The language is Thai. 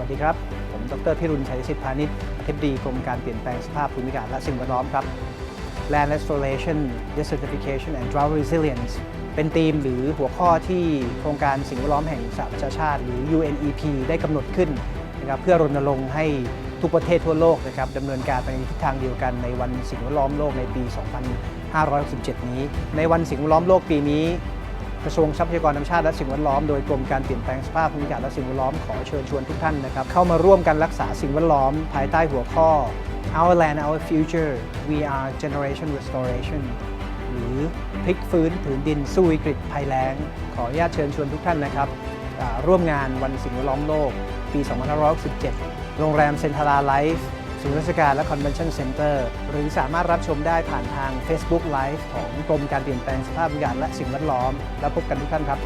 วัสดีครับ ผมดรพิรุณชัยสิทธิพาณิชย์อธิบดีกรมการเปลี่ยนแปลงสภาพภูมิอากาศและสิ่งแวดล้อมครับ Land Restoration Desertification and Drought Resilience เป็นธีมหรือหัวข้อที่โครงการสิ่งแวดล้อมแห่งสหประชาชาติ หรือ UNEP ได้กำหนดขึ้นนะครับเพื่อรณรงค์ให้ทุกประเทศทั่วโลกนะครับดำเนินการไปในทิศทางเดียวกันในวันสิ่งแวดล้อมโลกในปี 2567 นี้ ในวันสิ่งแวดล้อมโลกปีนี้ กระทรวงทรัพยากรธรรมชาติและสิ่งแวดล้อมโดยกรมการเปลี่ยนแปลงสภาพภูมิอากาศและสิ่งแวดล้อมขอเชิญชวนทุกท่านนะครับเข้ามาร่วมกันรักษาสิ่งแวดล้อม ภายใต้หัวข้อ Our Land Our Future We Are Generation Restoration หรือพลิกฟื้นผืนดินสู้วิกฤตภัยแล้ง ขออนุญาตเชิญชวนทุกท่านนะครับร่วมงานวันสิ่งแวดล้อมโลกปี 2567 โรงแรมเซ็นทรัลไลฟ์ ศูนย์ราชการและคอนเวนชั่นเซ็นเตอร์หรือสามารถรับชมได้ผ่านทาง Facebook Live ของกรมการเปลี่ยนแปลงสภาพอากาศและสิ่งแวดล้อม แล้วพบกันทุกท่านครับ